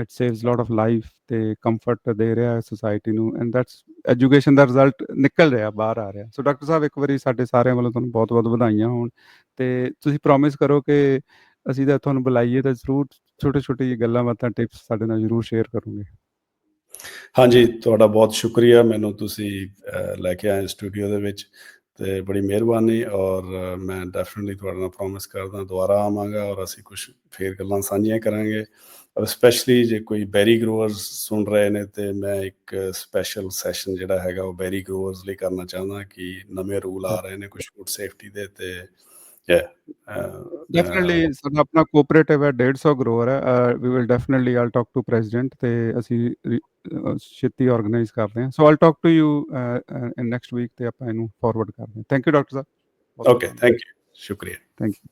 A: It saves lot of life ਤੇ ਕੰਫਰਟ ਦੇ ਰਿਹਾ ਹੈ ਸੋਸਾਇਟੀ ਨੂੰ ਐਂਡ ਦੈਟਸ ਐਜੂਕੇਸ਼ਨ ਦਾ ਰਿਜ਼ਲਟ ਨਿਕਲ ਰਿਹਾ, ਬਾਹਰ ਆ ਰਿਹਾ। ਸੋ ਡਾਕਟਰ ਸਾਹਿਬ, ਇੱਕ ਵਾਰੀ ਸਾਡੇ ਸਾਰਿਆਂ ਵੱਲੋਂ ਤੁਹਾਨੂੰ ਬਹੁਤ ਬਹੁਤ ਵਧਾਈਆਂ ਹੋਣ ਤੇ ਤੁਸੀਂ ਪ੍ਰੋਮਿਸ ਕਰੋ ਕਿ ਅਸੀਂ ਤਾਂ ਤੁਹਾਨੂੰ ਬੁਲਾਈਏ ਤਾਂ ਜ਼ਰੂਰ ਛੋਟੇ ਛੋਟੀ ਗੱਲਾਂ ਬਾਤਾਂ ਟਿਪਸ ਸਾਡੇ ਨਾਲ ਜ਼ਰੂਰ ਸ਼ੇਅਰ ਕਰੋਗੇ।
B: ਹਾਂਜੀ, ਤੁਹਾਡਾ ਬਹੁਤ ਸ਼ੁਕਰੀਆ ਮੈਨੂੰ ਤੁਸੀਂ ਲੈ ਕੇ ਆਏ ਸਟੂਡੀਓ ਦੇ ਵਿੱਚ ਤੇ ਬੜੀ ਮਿਹਰਬਾਨੀ ਔਰ ਮੈਂ ਡੈਫੀਨਿਟਲੀ ਤੁਹਾਡੇ ਨਾਲ ਪ੍ਰੋਮਿਸ ਕਰਦਾ ਦੁਬਾਰਾ ਆਵਾਂਗਾ ਔਰ ਅਸੀਂ ਕੁਝ ਫੇਰ ਗੱਲਾਂ ਸਾਂਝੀਆਂ ਕਰਾਂਗੇ ਔਰ ਸਪੈਸ਼ਲੀ ਜੇ ਕੋਈ ਬੈਰੀ ਗਰੋਅਰਸ ਸੁਣ ਰਹੇ ਨੇ ਤੇ ਮੈਂ ਇੱਕ ਸਪੈਸ਼ਲ ਸੈਸ਼ਨ ਜਿਹੜਾ ਹੈਗਾ ਉਹ ਬੈਰੀ ਗਰੋਅਰਸ ਲਈ ਕਰਨਾ ਚਾਹੁੰਦਾ ਕਿ ਨਵੇਂ ਰੂਲ ਆ ਰਹੇ ਨੇ ਕੁਝ ਫੂਡ ਸੇਫਟੀ ਦੇ ਤੇ ਯਾ
A: ਡੈਫੀਨਿਟਲੀ ਸਾਡਾ ਆਪਣਾ ਕੋਆਪਰੇਟਿਵ ਹੈ 150 ਗਰੋਅਰ ਹੈ we will definitely I'll talk to president ਤੇ ਅਸੀਂ ਛੇਤੀ ਆਰਗੇਨਾਈਜ਼ ਕਰਦੇ ਹਾਂ। So I'll talk to you in next week ਤੇ ਆਪਾਂ ਇਹਨੂੰ ਫਾਰਵਰਡ ਕਰਦੇ ਹਾਂ। ਥੈਂਕ ਯੂ ਡਾਕਟਰ ਸਾਹਿਬ
B: ਓਕੇ ਥੈਂਕ ਯੂ ਸ਼ੁਕਰੀਆ।
A: Thank you